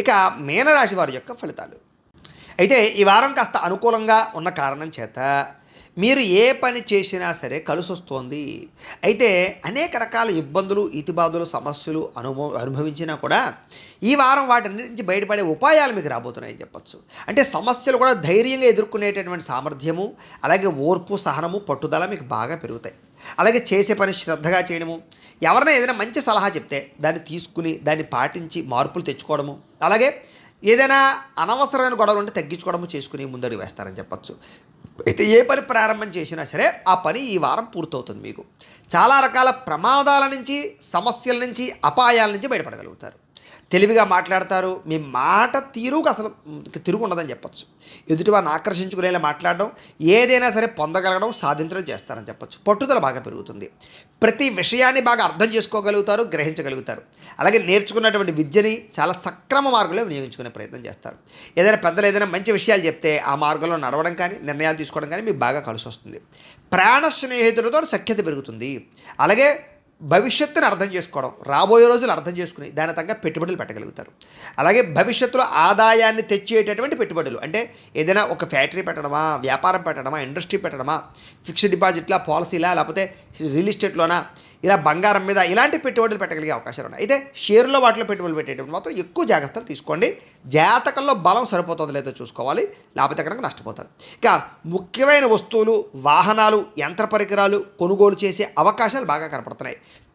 ఇక మీనరాశి వారి యొక్క ఫలితాలు. అయితే ఈ వారం కాస్త అనుకూలంగా ఉన్న కారణం చేత మీరు ఏ పని చేసినా సరే కలిసి వస్తోంది అయితే అనేక రకాల ఇబ్బందులు ఇతిబాదులు సమస్యలు అనుభవ అనుభవించినా కూడా ఈ వారం వాటి నుంచి బయటపడే ఉపాయాలు మీకు రాబోతున్నాయని చెప్పచ్చు. అంటే సమస్యలు కూడా ధైర్యంగా ఎదుర్కొనేటటువంటి సామర్థ్యము అలాగే ఓర్పు సహనము పట్టుదల మీకు బాగా పెరుగుతాయి. అలాగే చేసే పని శ్రద్ధగా చేయడము ఎవరైనా ఏదైనా మంచి సలహా చెప్తే దాన్ని తీసుకుని దాన్ని పాటించి మార్పులు తెచ్చుకోవడము అలాగే ఏదైనా అనవసరమైన గొడవలు ఉంటే తగ్గించుకోవడము చేసుకుని ముందడుగు వేస్తారని చెప్పచ్చు. అయితే ఏ పని ప్రారంభం చేసినా సరే ఆ పని ఈ వారం పూర్తవుతుంది మీకు. చాలా రకాల ప్రమాదాల నుంచి సమస్యల నుంచి అపాయాల నుంచి బయటపడగలుగుతారు. తెలివిగా మాట్లాడతారు. మీ మాట తీరుకు అసలు తిరుగు ఉండదని చెప్పొచ్చు. ఎదుటివారిని ఆకర్షించుకునేలా మాట్లాడడం ఏదైనా సరే పొందగలగడం సాధించడం చేస్తారని చెప్పొచ్చు. పట్టుదల బాగా పెరుగుతుంది. ప్రతి విషయాన్ని బాగా అర్థం చేసుకోగలుగుతారు గ్రహించగలుగుతారు. అలాగే నేర్చుకున్నటువంటి విద్యని చాలా సక్రమ మార్గంలో వినియోగించుకునే ప్రయత్నం చేస్తారు. ఏదైనా పెద్దలు ఏదైనా మంచి విషయాలు చెప్తే ఆ మార్గంలో నడవడం కానీ నిర్ణయాలు తీసుకోవడం కానీ మీకు బాగా కలిసి వస్తుంది ప్రాణ స్నేహితులతో సఖ్యత పెరుగుతుంది. అలాగే భవిష్యత్తును అర్థం చేసుకోవడం రాబోయే రోజులు అర్థం చేసుకుని దాని తగ్గ పెట్టుబడులు పెట్టగలుగుతారు. అలాగే భవిష్యత్తులో ఆదాయాన్ని తెచ్చేటటువంటి పెట్టుబడులు అంటే ఏదైనా ఒక ఫ్యాక్టరీ పెట్టడమా వ్యాపారం పెట్టడమా ఇండస్ట్రీ పెట్టడమా ఫిక్స్డ్ డిపాజిట్లా పాలసీలా లేకపోతే రియల్ ఎస్టేట్లోనా ఇలా బంగారం మీద ఇలాంటి పెట్టుబడులు పెట్టగలిగే అవకాశాలు ఉన్నాయి. అయితే షేర్లో వాటిలో పెట్టుబడులు పెట్టేటప్పుడు మాత్రం ఎక్కువ జాగ్రత్తలు తీసుకోండి. జాతకంలో బలం సరిపోతుందో లేదో చూసుకోవాలి. లేకపోతే కనుక నష్టపోతారు. ఇక ముఖ్యమైన వస్తువులు వాహనాలు యంత్ర పరికరాలు కొనుగోలు చేసే అవకాశాలు బాగా కనపడుతున్నాయి.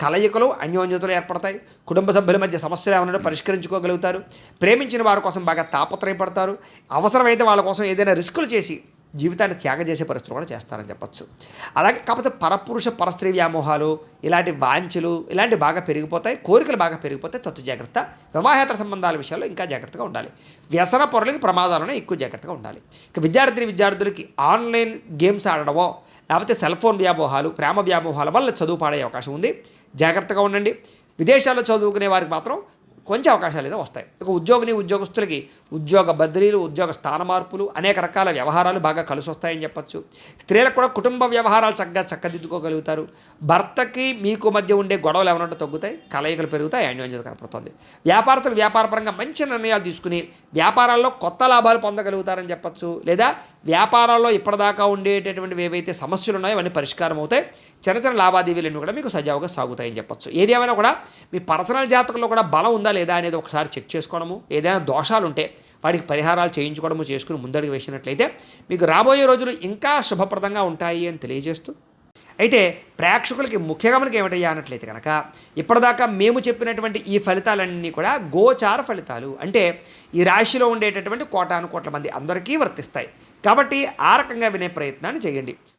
కలయికలు అన్యోన్యతలు ఏర్పడతాయి. కుటుంబ సభ్యుల మధ్య సమస్యలు ఏమైనా పరిష్కరించుకోగలుగుతారు. ప్రేమించిన వారి కోసం బాగా తాపత్రయపడతారు. అవసరమైతే వాళ్ళ కోసం ఏదైనా రిస్కులు చేసి జీవితాన్ని త్యాగం చేసే పరిస్థితులు కూడా చేస్తారని చెప్పచ్చు. అలాగే కాకపోతే పరపురుష పరస్త్రీ వ్యామోహాలు ఇలాంటి వాంఛలు ఇలాంటివి బాగా పెరిగిపోతాయి. కోరికలు బాగా పెరిగిపోతాయి. తత్తు జాగ్రత్త. వివాహేతర సంబంధాల విషయాల్లో ఇంకా జాగ్రత్తగా ఉండాలి. వ్యసన పొరలకి ప్రమాదాలను ఎక్కువ జాగ్రత్తగా ఉండాలి. ఇక విద్యార్థిని విద్యార్థులకి ఆన్లైన్ గేమ్స్ ఆడడమో లేకపోతే సెల్ ఫోన్ వ్యామోహాలు ప్రేమ వ్యామోహాల వల్ల చదువు పాడే అవకాశం ఉంది. జాగ్రత్తగా ఉండండి. విదేశాల్లో చదువుకునే వారికి మాత్రం కొంచెం అవకాశాలు అయితే వస్తాయి. ఇక ఉద్యోగిని ఉద్యోగస్తులకి ఉద్యోగ బదిలీలు ఉద్యోగ స్థాన మార్పులు అనేక రకాల వ్యవహారాలు బాగా కలిసి వస్తాయని చెప్పొచ్చు. స్త్రీలకు కూడా కుటుంబ వ్యవహారాలు చక్కగా చక్కదిద్దుకోగలుగుతారు. భర్తకి మీకు మధ్య ఉండే గొడవలు ఏమన్నా తగ్గుతాయి. కలయికలు పెరుగుతాయి. అన్యోన్యత కనపడుతుంది. వ్యాపారస్తులు వ్యాపారపరంగా మంచి నిర్ణయాలు తీసుకుని వ్యాపారాల్లో కొత్త లాభాలు పొందగలుగుతారని చెప్పొచ్చు. లేదా వ్యాపారాల్లో ఇప్పటిదాకా ఉండేటటువంటివి ఏవైతే సమస్యలు ఉన్నాయో అవన్నీ పరిష్కారం అవుతాయి. చిన్న చిన్న లావాదేవీలన్నీ కూడా మీకు సజావుగా సాగుతాయని చెప్పొచ్చు. ఏది ఏమైనా కూడా మీ పర్సనల్ జాతకంలో కూడా బలం ఉందా లేదా అనేది ఒకసారి చెక్ చేసుకోవడము ఏదైనా దోషాలు ఉంటే వాటికి పరిహారాలు చేయించుకోవడము చేసుకుని ముందడుగు వేసినట్లయితే మీకు రాబోయే రోజులు ఇంకా శుభప్రదంగా ఉంటాయి అని తెలియజేస్తూ అయితే ప్రేక్షకులకి ముఖ్య గమనిక ఏమిటయ్యా అన్నట్లయితే కనుక ఇప్పటిదాకా మేము చెప్పినటువంటి ఈ ఫలితాలన్నీ కూడా గోచార ఫలితాలు. అంటే ఈ రాశిలో ఉండేటటువంటి కోటాను కోట్ల మంది అందరికీ వర్తిస్తాయి. కాబట్టి ఆ రకంగా వినే ప్రయత్నాన్ని చేయండి.